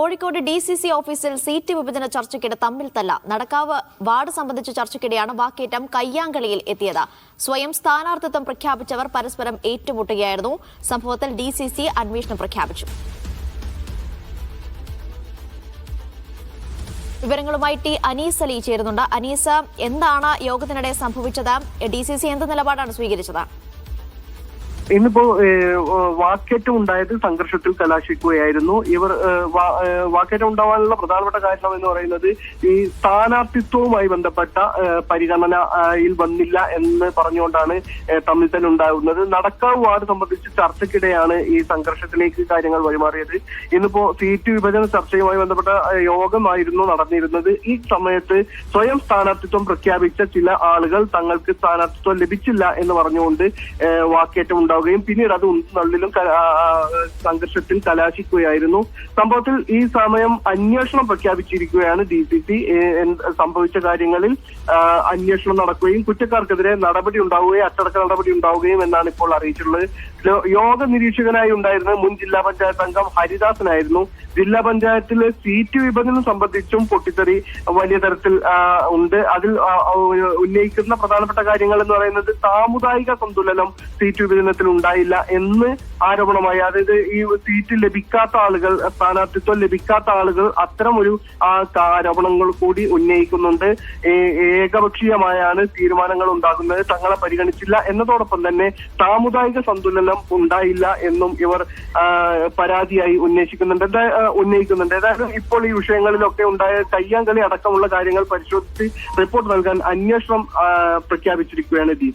Kozhikode D C C ഓഫീസിൽ seat വിഭജന ചർച്ചയ്ക്കിടെ തമ്മിൽ തല്ല നടക്കാവ് വാർഡ് സംബന്ധിച്ച ചർച്ചയ്ക്കിടെയാണ് വാക്കേറ്റം കയ്യാങ്കളിയിൽ എത്തിയത്. സ്വയം സ്ഥാനാർത്ഥിത്വം പ്രഖ്യാപിച്ചവർ പരസ്പരം ഏറ്റുമുട്ടുകയായിരുന്നു. സംഭവത്തിൽ ഡി സി സി അന്വേഷണം പ്രഖ്യാപിച്ചു. വിവരങ്ങളുമായി ടി അനീസ് അലി ചേരുന്നുണ്ട്. അനീസ് എന്താണ് യോഗത്തിനിടെ സംഭവിച്ചത്? ഡി സി സി എന്ത് നിലപാടാണ് സ്വീകരിച്ചത്? ഇന്നിപ്പോ വാക്കേറ്റം ഉണ്ടായത് സംഘർഷത്തിൽ കലാശിക്കുകയായിരുന്നു. ഇവർ വാക്കേറ്റം ഉണ്ടാവാനുള്ള പ്രധാനപ്പെട്ട കാരണം എന്ന് പറയുന്നത് ഈ സ്ഥാനാർത്ഥിത്വവുമായി ബന്ധപ്പെട്ട പരിഗണനയിൽ വന്നില്ല എന്ന് പറഞ്ഞുകൊണ്ടാണ് തമ്മിൽ തന്നെ ഉണ്ടാകുന്നത് നടക്കാവ് വാർഡ് സംബന്ധിച്ച് ചർച്ചയ്ക്കിടെയാണ് ഈ സംഘർഷത്തിലേക്ക് കാര്യങ്ങൾ വഴിമാറിയത്. ഇന്നിപ്പോ സീറ്റ് വിഭജന ചർച്ചയുമായി ബന്ധപ്പെട്ട യോഗമായിരുന്നു നടന്നിരുന്നത്. ഈ സമയത്ത് സ്വയം സ്ഥാനാർത്ഥിത്വം പ്രഖ്യാപിച്ച ചില ആളുകൾ തങ്ങൾക്ക് സ്ഥാനാർത്ഥിത്വം ലഭിച്ചില്ല എന്ന് പറഞ്ഞുകൊണ്ട് വാക്കേറ്റം വാക്കേറ്റം ഉണ്ടാവുകയും പിന്നീട് അത് ഉള്ളിലും സംഘർഷത്തിൽ കലാശിക്കുകയായിരുന്നു. സംഭവത്തിൽ ഈ സമയം അന്വേഷണം പ്രഖ്യാപിച്ചിരിക്കുകയാണ് ഡി സി സി. സംഭവിച്ച കാര്യങ്ങളിൽ അന്വേഷണം നടക്കുകയും കുറ്റക്കാർക്കെതിരെ നടപടി ഉണ്ടാവുകയും അച്ചടക്ക നടപടി ഉണ്ടാവുകയും എന്നാണ് ഇപ്പോൾ അറിയിച്ചിട്ടുള്ളത്. യോഗ നിരീക്ഷകനായി ഉണ്ടായിരുന്ന മുൻ ജില്ലാ പഞ്ചായത്ത് അംഗം ഹരിദാസനായിരുന്നു. ജില്ലാ പഞ്ചായത്തിലെ സീറ്റ് വിഭജനം സംബന്ധിച്ചും പൊട്ടിത്തെറി വലിയ തരത്തിൽ ഉണ്ട്. അതിൽ ഉന്നയിക്കുന്ന പ്രധാനപ്പെട്ട കാര്യങ്ങൾ എന്ന് പറയുന്നത് സാമുദായിക സന്തുലനം സീറ്റ് വിഭജനത്തിൽ ഉണ്ടായില്ല എന്ന് ആരോപണമായി. അതായത് ഈ സീറ്റ് ലഭിക്കാത്ത ആളുകൾ സ്ഥാനാർത്ഥിത്വം ലഭിക്കാത്ത ആളുകൾ അത്തരം ഒരു ആരോപണങ്ങൾ കൂടി ഉന്നയിക്കുന്നുണ്ട്. ഏകപക്ഷീയമായാണ് തീരുമാനങ്ങൾ ഉണ്ടാകുന്നത്. തങ്ങളെ പരിഗണിച്ചില്ല എന്നതോടൊപ്പം തന്നെ സാമുദായിക സന്തുലനം ഉണ്ടായില്ല എന്നും ഇവർ പരാതിയായി ഉന്നയിക്കുന്നുണ്ട് ഉന്നയിക്കുന്നുണ്ട്. ഏതായാലും ഇപ്പോൾ ഈ വിഷയങ്ങളിലൊക്കെ ഉണ്ടായ കയ്യാങ്കളി അടക്കമുള്ള കാര്യങ്ങൾ പരിശോധിച്ച് റിപ്പോർട്ട് നൽകാൻ അന്വേഷണം പ്രഖ്യാപിച്ചിരിക്കുകയാണ് ഡി